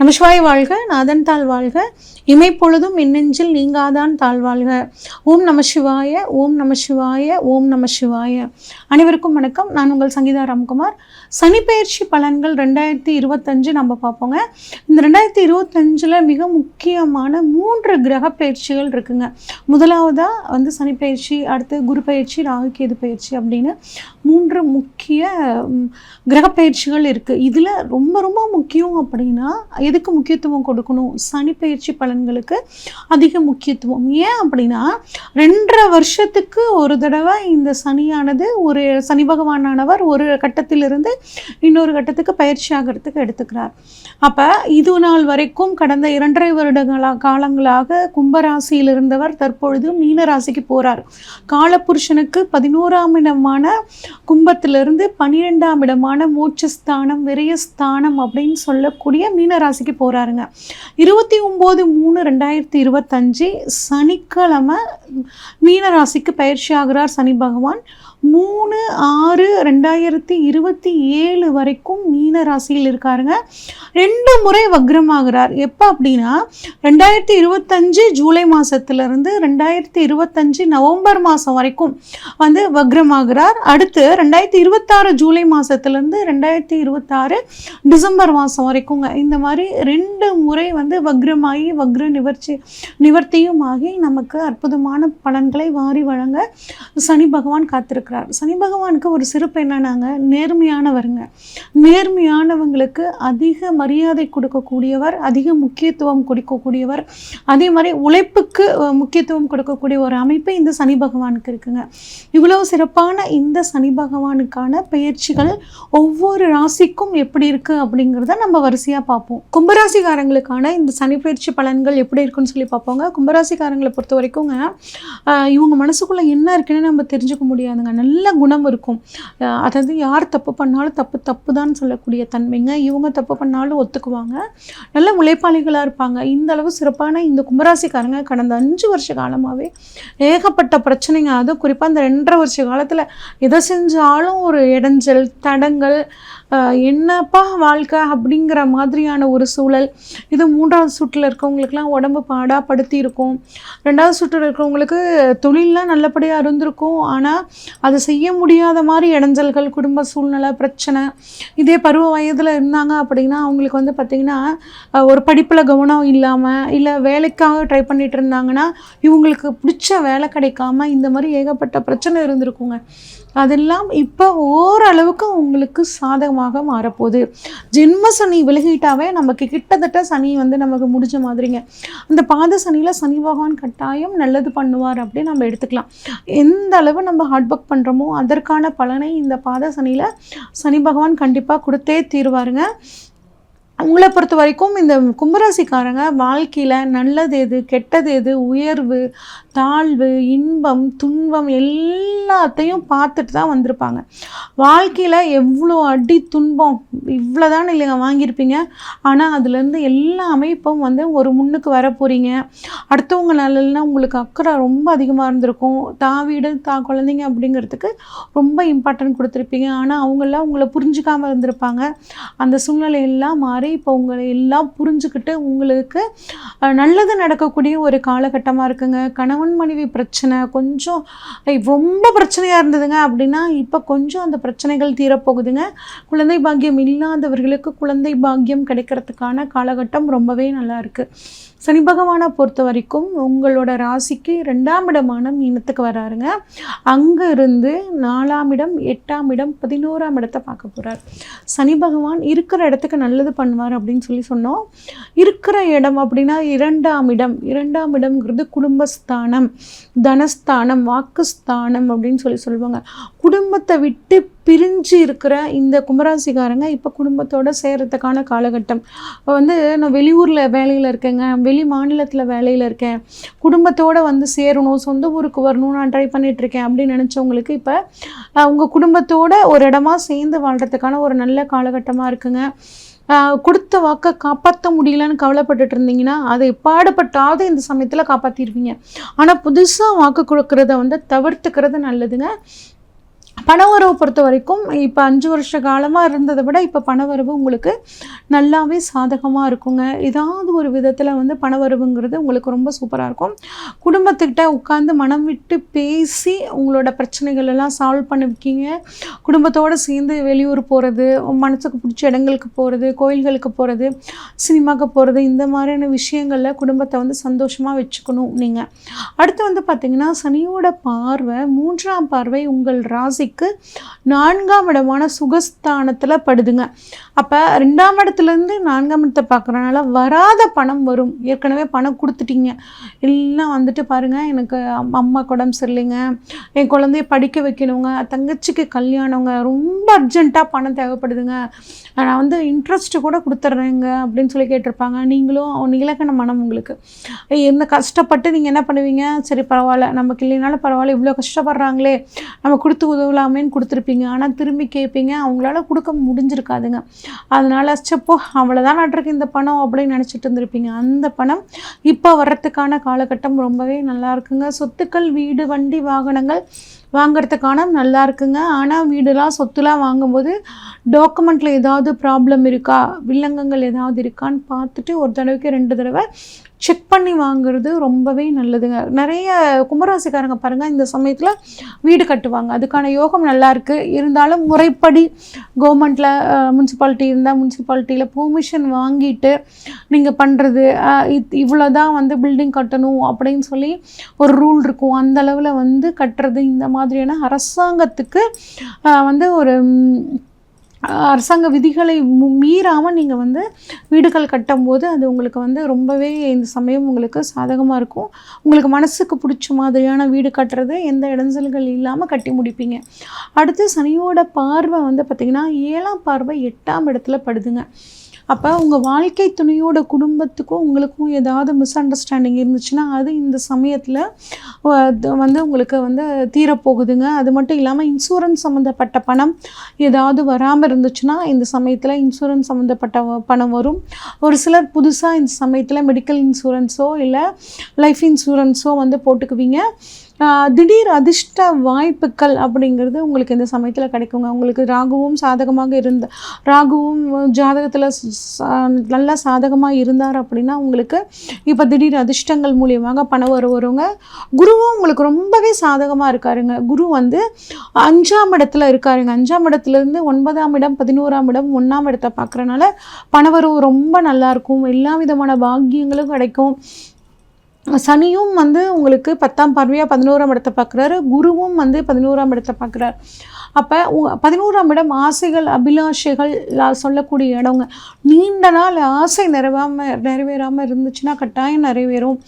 நமசிவாய் வாழ்க நாதன் தாழ் வாழ்க. இமைப்பொழுதும் மின்னெஞ்சில் நீங்காதான் தாழ்வாழ்க ஓம் நம சிவாய ஓம் நம சிவாய ஓம் நம சிவாய. அனைவருக்கும் வணக்கம். நான் உங்கள் சங்கீதா ராம்குமார். சனிப்பெயர்ச்சி பலன்கள் ரெண்டாயிரத்தி இருபத்தஞ்சு நம்ம பார்ப்போங்க. இந்த ரெண்டாயிரத்தி இருபத்தஞ்சில் மிக முக்கியமான மூன்று கிரக பயிற்சிகள் இருக்குங்க. முதலாவதாக வந்து சனிப்பெயர்ச்சி அடுத்து குரு பயிற்சி ராகு கேது பயிற்சி அப்படின்னு மூன்று முக்கிய கிரக பயிற்சிகள் இருக்குது இதில் ரொம்ப ரொம்ப முக்கியம் அப்படின்னா எதுக்கு முக்கியத்துவம் கொடுக்கணும்? சனி பயிற்சி பலன்களுக்கு அதிக முக்கியத்துவம். ஏன் அப்படின்னா ரெண்டரை வருஷத்துக்கு ஒரு தடவை இந்த சனியானது ஒரு சனி பகவானானவர் ஒரு கட்டத்திலிருந்து இன்னொரு கட்டத்துக்கு பயிற்சி ஆகிறதுக்கு எடுத்துக்கிறார். அப்போ இது நாள் வரைக்கும் கடந்த இரண்டரை வருடங்களா காலங்களாக கும்பராசியில் இருந்தவர் தற்பொழுது மீன ராசிக்கு போகிறார் காலபுருஷனுக்கு பதினோராம் இடமான கும்பத்திலிருந்து பனிரெண்டாம் இடமான மோட்சஸ்தானம் விரயஸ்தானம் அப்படின்னு சொல்லக்கூடிய மீனராசி ராசிக்கு போகிறாருங்க இருபத்தி ஒம்பது மூணு ரெண்டாயிரத்தி இருபத்தஞ்சு சனிக்கிழமை மீன ராசிக்கு பயிற்சி ஆகிறார் சனி பகவான். மூணு ஆறு ரெண்டாயிரத்தி இருபத்தி ஏழு வரைக்கும் மீன ராசியில் இருக்காருங்க. ரெண்டு முறை வக்ரமாகிறார். எப்போ அப்படின்னா ரெண்டாயிரத்தி இருபத்தஞ்சு ஜூலை மாதத்துலேருந்து ரெண்டாயிரத்தி இருபத்தஞ்சு நவம்பர் மாதம் வரைக்கும் வந்து வக்ரமாகிறார். அடுத்து ரெண்டாயிரத்தி இருபத்தாறு ஜூலை மாதத்துலேருந்து ரெண்டாயிரத்தி இருபத்தாறு டிசம்பர் மாதம் வரைக்குங்க. இந்த மாதிரி ரெண்டு முறை வந்து வக்ரமாகி வக்ர நிவர்ச்சி நிவர்த்தியும் ஆகி நமக்கு அற்புதமான பலன்களை வாரி வழங்க சனி பகவான் இருக்கிறார் சனி பகவானுக்கு ஒரு சிறப்பு என்னன்னாங்க? நேர்மையானவருங்க. நேர்மையானவங்களுக்கு அதிக மரியாதை கொடுக்கக்கூடியவர் அதிக முக்கியத்துவம் கொடுக்கக்கூடியவர் அதே மாதிரி உழைப்புக்கு முக்கியத்துவம் கொடுக்கக்கூடிய ஒரு அமைப்பு இந்த சனி பகவானுக்கு இருக்குங்க. இவ்வளவு சிறப்பான இந்த சனி பகவானுக்கான பயிற்சிகள் ஒவ்வொரு ராசிக்கும் எப்படி இருக்கு அப்படிங்கிறத நம்ம வரிசையாக பார்ப்போம். கும்பராசிக்காரங்களுக்கான இந்த சனி பயிற்சி பலன்கள் எப்படி இருக்குன்னு சொல்லி பார்ப்போங்க. கும்பராசிக்காரங்களை பொறுத்த வரைக்குங்க இவங்க மனசுக்குள்ள என்ன இருக்குன்னு நம்ம தெரிஞ்சுக்க முடியாதுங்க. நல்ல குணம் இருக்கும். அதாவது யார் தப்பு பண்ணாலும் தப்பு தப்பு தான் சொல்லக்கூடிய தன்மைங்க. இவங்க தப்பு பண்ணாலும் ஒத்துக்குவாங்க. நல்ல உழைப்பாளிகளாக இருப்பாங்க. இந்த அளவு சிறப்பான இந்த கும்பராசிக்காரங்க கடந்த அஞ்சு வருஷ காலமாகவே ஏகப்பட்ட பிரச்சனைங்க. அதுவும் குறிப்பாக இந்த ரெண்டரை வருஷ காலத்தில் எதை செஞ்சாலும் ஒரு இடைஞ்சல் தடங்கள் என்னப்பா வாழ்க்கை அப்படிங்கிற மாதிரியான ஒரு சூழல். இது மூன்றாவது சுற்றில் இருக்கவங்களுக்குலாம் உடம்பு பாடாக படுத்தி இருக்கும் ரெண்டாவது சுற்றில் இருக்கிறவங்களுக்கு தொழிலெலாம் நல்லபடியாக இருந்திருக்கும். ஆனால் அதை செய்ய முடியாத மாதிரி இடைஞ்சல்கள் குடும்ப சூழ்நிலை பிரச்சனை. இதே பருவ வயதில் இருந்தாங்க அப்படின்னா அவங்களுக்கு வந்து பார்த்திங்கன்னா ஒரு படிப்பில் கவனம் இல்லாமல் இல்லை வேலைக்காக ட்ரை பண்ணிகிட்டு இருந்தாங்கன்னா இவங்களுக்கு பிடிச்ச வேலை கிடைக்காம இந்த மாதிரி ஏகப்பட்ட பிரச்சனை இருந்திருக்குங்க. அதெல்லாம் இப்போ ஓரளவுக்கு உங்களுக்கு சாதகமாக மாறப்போகுது. ஜென்ம சனி விலகிட்டாவே நமக்கு கிட்டத்தட்ட சனி வந்து நமக்கு முடிஞ்ச மாதிரிங்க. அந்த பாத சனியில் சனி பகவான் கட்டாயம் நல்லது பண்ணுவார் அப்படின்னு நம்ம எடுத்துக்கலாம். எந்த அளவு நம்ம ஹார்ட் ஒர்க் பண்ணுறோமோ அதற்கான பலனை இந்த பாத சனியில் சனி பகவான் கண்டிப்பாக கொடுத்தே தீருவாருங்க. உங்களை பொறுத்த வரைக்கும் இந்த கும்பராசிக்காரங்க வாழ்க்கையில் நல்லது எது கெட்டது எது உயர்வு தாழ்வு இன்பம் துன்பம் எல்லாத்தையும் பார்த்துட்டு தான் வந்திருப்பாங்க. வாழ்க்கையில் எவ்வளோ அடி துன்பம் இவ்வளோதான் இல்லைங்க வாங்கியிருப்பீங்க. ஆனால் அதுலேருந்து எல்லாமே இப்போ வந்து ஒரு முன்னுக்கு வர போகிறீங்க அடுத்தவங்க நல்லதுனா உங்களுக்கு அக்கறை ரொம்ப அதிகமாக இருந்திருக்கும். தான் வீடு தான் குழந்தைங்க அப்படிங்கிறதுக்கு ரொம்ப இம்பார்ட்டன்ட் கொடுத்துருப்பீங்க. ஆனால் அவங்களாம் உங்களை புரிஞ்சுக்காமல் இருந்திருப்பாங்க. அந்த சூழ்நிலை எல்லாம் வந்து இப்போ உங்களை எல்லாம் புரிஞ்சுக்கிட்டு உங்களுக்கு நல்லது நடக்கக்கூடிய ஒரு காலகட்டமாக இருக்குங்க. கணவன் மனைவி பிரச்சனை கொஞ்சம் ரொம்ப பிரச்சனையாக இருந்ததுங்க அப்படின்னா இப்போ கொஞ்சம் அந்த பிரச்சனைகள் தீரப்போகுதுங்க. குழந்தை பாக்கியம் இல்லாதவர்களுக்கு குழந்தை பாக்கியம் கிடைக்கிறதுக்கான காலகட்டம் ரொம்பவே நல்லா இருக்குது சனி பகவானை பொறுத்த வரைக்கும் உங்களோட ராசிக்கு ரெண்டாம் இடமான மீனத்துக்கு வராருங்க. அங்கே இருந்து நாலாம் இடம் எட்டாம் இடம் பதினோராம் இடத்தை பார்க்க போகிறார் சனி பகவான் இருக்கிற இடத்துக்கு நல்லது பண்ணுவார் அப்படின்னு சொல்லி சொன்னோம். இருக்கிற இடம் அப்படின்னா இரண்டாம் இடம். இரண்டாம் இடம்ங்கிறது குடும்பஸ்தானம் தனஸ்தானம் வாக்குஸ்தானம் அப்படின்னு சொல்லி சொல்லுவாங்க. குடும்பத்தை விட்டு பிரிஞ்சு இருக்கிற இந்த கும்பராசிக்காரங்க இப்போ குடும்பத்தோடு சேர்கிறதுக்கான காலகட்டம். இப்போ வந்து நான் வெளியூரில் வேலையில் இருக்கேங்க. வெளி மாநிலத்தில் வேலையில் இருக்கேன். குடும்பத்தோடு வந்து சேரணும் சொந்த ஊருக்கு வரணும் நான் ட்ரை பண்ணிகிட்ருக்கேன் அப்படின்னு நினச்சவங்களுக்கு இப்போ உங்கள் குடும்பத்தோட ஒரு இடமா சேர்ந்து வாழ்கிறதுக்கான ஒரு நல்ல காலகட்டமாக இருக்குங்க. கொடுத்த வாக்கை காப்பாற்ற முடியலன்னு கவலைப்பட்டுட்டு இருந்தீங்கன்னா அதை பாடுபட்டாவது இந்த சமயத்தில் காப்பாற்றிருவீங்க ஆனால் புதுசாக வாக்கு கொடுக்கறத வந்து தவிர்த்துக்கிறது நல்லதுங்க. பணவரவு பொறுத்த வரைக்கும் இப்போ அஞ்சு வருஷ காலமாக இருந்ததை விட இப்போ பணவரவு உங்களுக்கு நல்லாவே சாதகமாக இருக்குங்க. ஏதாவது ஒரு விதத்தில் வந்து பணவரவுங்கிறது உங்களுக்கு ரொம்ப சூப்பராக இருக்கும். குடும்பத்துக்கிட்ட உட்காந்து மனம் விட்டு பேசி உங்களோட பிரச்சனைகள் எல்லாம் சால்வ் பண்ணிருக்கீங்க. குடும்பத்தோடு சேர்ந்து வெளியூர் போகிறது மனசுக்கு பிடிச்ச இடங்களுக்கு போகிறது கோயில்களுக்கு போகிறது சினிமாவுக்கு போகிறது இந்த மாதிரியான விஷயங்களில் குடும்பத்தை வந்து சந்தோஷமாக வச்சுக்கணும் நீங்கள் அடுத்து வந்து பார்த்திங்கன்னா சனியோட பார்வை மூன்றாம் பார்வை உங்கள் ராசி ராசிக்கு நான்காம் இடமான சுகஸ்தானத்தில் படுதுங்க. அப்போ ரெண்டாம் இடத்துலேருந்து நான்காம் இடத்தை பார்க்குறனால வராத பணம் வரும். ஏற்கனவே பணம் கொடுத்துட்டீங்க. எல்லாம் வந்துட்டு பாருங்கள் எனக்கு அம்மா உடம்பு சரியில்லைங்க. என் குழந்தைய படிக்க வைக்கணுங்க. தங்கச்சிக்கு கல்யாணங்க. ரொம்ப அர்ஜென்ட்டாக பணம் தேவைப்படுதுங்க. நான் வந்து இன்ட்ரெஸ்ட்டு கூட கொடுத்துட்றேங்க அப்படின்னு சொல்லி கேட்டிருப்பாங்க. நீங்களும் இலக்கண மனம் உங்களுக்கு. என்ன கஷ்டப்பட்டு நீங்கள் என்ன பண்ணுவீங்க? சரி பரவாயில்ல. நமக்கு இல்லைனாலும் பரவாயில்ல. இவ்வளோ கஷ்டப்படுறாங்களே. நம்ம கொடுத்து கொடுக்கலாமேன்னு கொடுத்துருப்பீங்க. ஆனால் திரும்பி கேட்பீங்க அவங்களால கொடுக்க முடிஞ்சிருக்காதுங்க. அதனால சப்போ அவ்வளோதான் நாட்டிருக்கு இந்த பணம் அப்படின்னு நினச்சிட்டு இருந்திருப்பீங்க. அந்த பணம் இப்போ வர்றதுக்கான காலகட்டம் ரொம்பவே நல்லா இருக்குங்க. சொத்துக்கள் வீடு வண்டி வாகனங்கள் வாங்கிறதுக்கான நல்லா இருக்குங்க. ஆனால் வீடுலாம் சொத்துலாம் வாங்கும்போது டாக்குமெண்ட்டில் ஏதாவது ப்ராப்ளம் இருக்கா? வில்லங்கங்கள் ஏதாவது இருக்கான்னு பார்த்துட்டு ஒரு தடவைக்கு ரெண்டு தடவை செக் பண்ணி வாங்குறது ரொம்பவே நல்லதுங்க. நிறைய கும்பராசிக்காரங்க பாருங்கள் இந்த சமயத்தில் வீடு கட்டுவாங்க. அதுக்கான யோகம் நல்லாயிருக்கு இருந்தாலும் முறைப்படி கவர்மெண்ட்டில் முனிசிபாலிட்டி இருந்தால் முனிசிபாலிட்டியில் பெர்மிஷன் வாங்கிட்டு நீங்கள் பண்ணுறது இவ்வளோ தான் வந்து பில்டிங் கட்டணும் அப்படின்னு சொல்லி ஒரு ரூல் இருக்கும். அந்த அளவில் வந்து கட்டுறது இந்த மாதிரியான அரசாங்கத்துக்கு வந்து ஒரு அரசாங்க விதிகளை மீறாமல் நீங்கள் வந்து வீடுகள் கட்டும்போது அது உங்களுக்கு வந்து ரொம்பவே இந்த சமயம் உங்களுக்கு சாதகமாக இருக்கும். உங்களுக்கு மனசுக்கு பிடிச்ச மாதிரியான வீடு கட்டுறது எந்த இடைஞ்சல்கள் இல்லாமல் கட்டி முடிப்பீங்க. அடுத்து சனியோட பார்வை வந்து பார்த்திங்கன்னா ஏழாம் பார்வை எட்டாம் இடத்துல படுதுங்க. அப்போ உங்கள் வாழ்க்கை துணையோட குடும்பத்துக்கும் உங்களுக்கும் ஏதாவது மிஸ் அண்டர்ஸ்டாண்டிங் இருந்துச்சுன்னா அது இந்த சமயத்தில் வந்து உங்களுக்கு வந்து தீரப்போகுதுங்க. அது மட்டும் இல்லாமல் இன்சூரன்ஸ் சம்மந்தப்பட்ட பணம் ஏதாவது வராமல் இருந்துச்சுன்னா இந்த சமயத்தில் இன்சூரன்ஸ் சம்மந்தப்பட்ட பணம் வரும். ஒரு சிலர் புதுசாக இந்த சமயத்தில் மெடிக்கல் இன்சூரன்ஸோ இல்லை லைஃப் இன்சூரன்ஸோ வந்து போட்டுக்குவீங்க. திடீர் அதிர்ஷ்ட வாய்ப்புகள் அப்படிங்கிறது உங்களுக்கு இந்த சமயத்தில் கிடைக்குங்க. உங்களுக்கு ராகுவும் சாதகமாக இருந்த ராகுவும் ஜாதகத்தில் நல்லா சாதகமாக இருந்தார் அப்படின்னா உங்களுக்கு இப்போ திடீர் அதிர்ஷ்டங்கள் மூலியமாக பணம் வருவருங்க குருவும் உங்களுக்கு ரொம்பவே சாதகமாக இருக்காருங்க. குரு வந்து அஞ்சாம் இடத்துல இருக்காருங்க. அஞ்சாம் இடத்துலேருந்து ஒன்பதாம் இடம் பதினோராம் இடம் ஒன்றாம் இடத்தை பார்க்குறனால பணவரவு ரொம்ப நல்லாயிருக்கும் எல்லா விதமான பாக்கியங்களும் கிடைக்கும். சனியும் வந்து உங்களுக்கு பத்தாம் பார்வையாக பதினோராம் இடத்தை பார்க்குறாரு. குருவும் வந்து பதினோராம் இடத்தை பார்க்குறாரு. அப்போ பதினோராம் இடம் ஆசைகள் அபிலாஷைகள் சொல்லக்கூடிய இடங்க. நீண்ட நாள் ஆசை நிறைவாமல் நிறைவேறாமல் இருந்துச்சுன்னா கட்டாயம் நிறைவேறும்.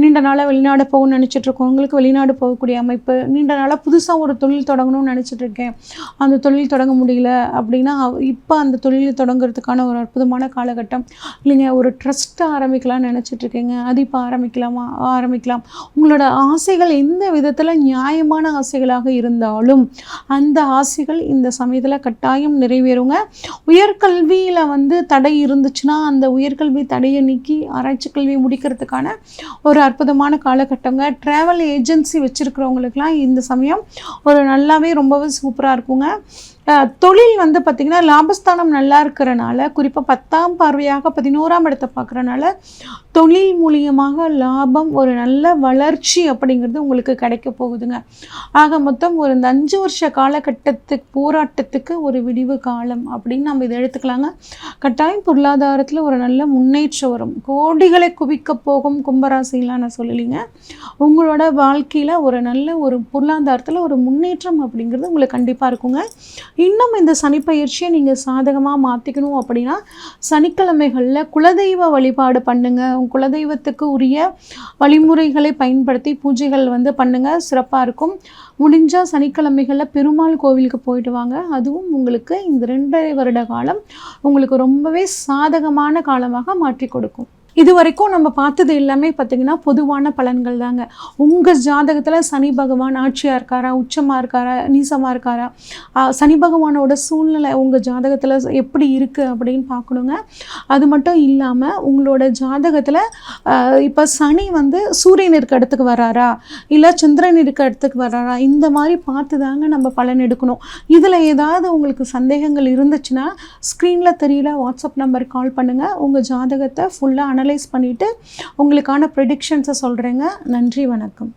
நீண்ட நாளாக வெளிநாடு போகணும்னு நினச்சிட்டு இருக்கவங்களுக்கு வெளிநாடு போகக்கூடிய அமைப்பு. நீண்ட நாளாக புதுசாக ஒரு தொழில் தொடங்கணும்னு நினச்சிட்டு இருக்கேன் அந்த தொழில் தொடங்க முடியல அப்படின்னா இப்போ அந்த தொழில் தொடங்குறதுக்கான ஒரு அற்புதமான காலகட்டம். இல்லைங்க ஒரு ட்ரஸ்ட்டை ஆரம்பிக்கலாம்னு நினச்சிட்டு இருக்கீங்க அது இப்போ ஆரம்பிக்கலாமா? ஆரம்பிக்கலாம். உங்களோட ஆசைகள் எந்த விதத்தில் நியாயமான ஆசைகளாக இருந்தாலும் அந்த ஆசைகள் இந்த சமயத்தில் கட்டாயம் நிறைவேறுங்க. உயர்கல்வியில் வந்து தடை இருந்துச்சுன்னா அந்த உயர்கல்வி தடையை நீக்கி ஆராய்ச்சி கல்வி முடிக்கிறதுக்கான ஒரு அற்புதமான காலகட்டங்க. ட்ராவல் ஏஜென்சி வச்சுருக்கிறவங்களுக்குலாம் இந்த சமயம் ஒரு நல்லாவே ரொம்பவே சூப்பராக இருக்குங்க. தொழில் வந்து பார்த்திங்கன்னா லாபஸ்தானம் நல்லா இருக்கிறனால குறிப்பாக பத்தாம் பார்வையாக பதினோராம் இடத்தை பார்க்குறனால தொழில் மூலியமாக லாபம் ஒரு நல்ல வளர்ச்சி அப்படிங்கிறது உங்களுக்கு கிடைக்க போகுதுங்க. ஆக மொத்தம் ஒரு இந்த அஞ்சு வருஷ காலகட்டத்துக்கு போராட்டத்துக்கு ஒரு விடிவு காலம் அப்படின்னு நம்ம இதை எடுத்துக்கலாங்க. கட்டாயம் பொருளாதாரத்தில் ஒரு நல்ல முன்னேற்றம் வரும். கோடிகளை குவிக்க போகும் கும்பராசிலாம் நான் சொல்லலைங்க. உங்களோட வாழ்க்கையில் ஒரு நல்ல ஒரு பொருளாதாரத்தில் ஒரு முன்னேற்றம் அப்படிங்கிறது உங்களுக்கு கண்டிப்பாக இருக்குங்க. இன்னும் இந்த சனிப்பயிற்சியை நீங்கள் சாதகமாக மாற்றிக்கணும் அப்படின்னா சனிக்கிழமைகளில் குலதெய்வ வழிபாடு பண்ணுங்கள் உங்கள் குலதெய்வத்துக்கு உரிய வழிமுறைகளை பயன்படுத்தி பூஜைகள் வந்து பண்ணுங்கள் சிறப்பாக இருக்கும். முடிஞ்சால் சனிக்கிழமைகளில் பெருமாள் கோவிலுக்கு போயிட்டு வாங்க. அதுவும் உங்களுக்கு இந்த ரெண்டரை வருட காலம் உங்களுக்கு ரொம்பவே சாதகமான காலமாக மாற்றி கொடுக்கும். இது வரைக்கும் நம்ம பார்த்தது எல்லாமே பார்த்தீங்கன்னா பொதுவான பலன்கள் தாங்க. உங்கள் ஜாதகத்தில் சனி பகவான் ஆட்சியாக இருக்காரா உச்சமாக இருக்காரா நீசமாக இருக்காரா? சனி பகவானோட சூழ்நிலை உங்கள் ஜாதகத்தில் எப்படி இருக்குது அப்படின்னு பார்க்கணுங்க. அது மட்டும் இல்லாமல் உங்களோட ஜாதகத்தில் இப்போ சனி வந்து சூரியன் இருக்க இடத்துக்கு வராரா? இல்லை சந்திரன் இருக்க இடத்துக்கு வராரா? இந்த மாதிரி பார்த்து தாங்க நம்ம பலன் எடுக்கணும். இதில் ஏதாவது உங்களுக்கு சந்தேகங்கள் இருந்துச்சுன்னா ஸ்க்ரீனில் தெரியல வாட்ஸ்அப் நம்பருக்கு கால் பண்ணுங்கள் உங்கள் ஜாதகத்தை ஃபுல்லாக அனலைஸ் பண்ணிவிட்டு உங்களுக்கான ப்ரெடிக்ஷன்ஸை சொல்கிறேங்க நன்றி வணக்கம்.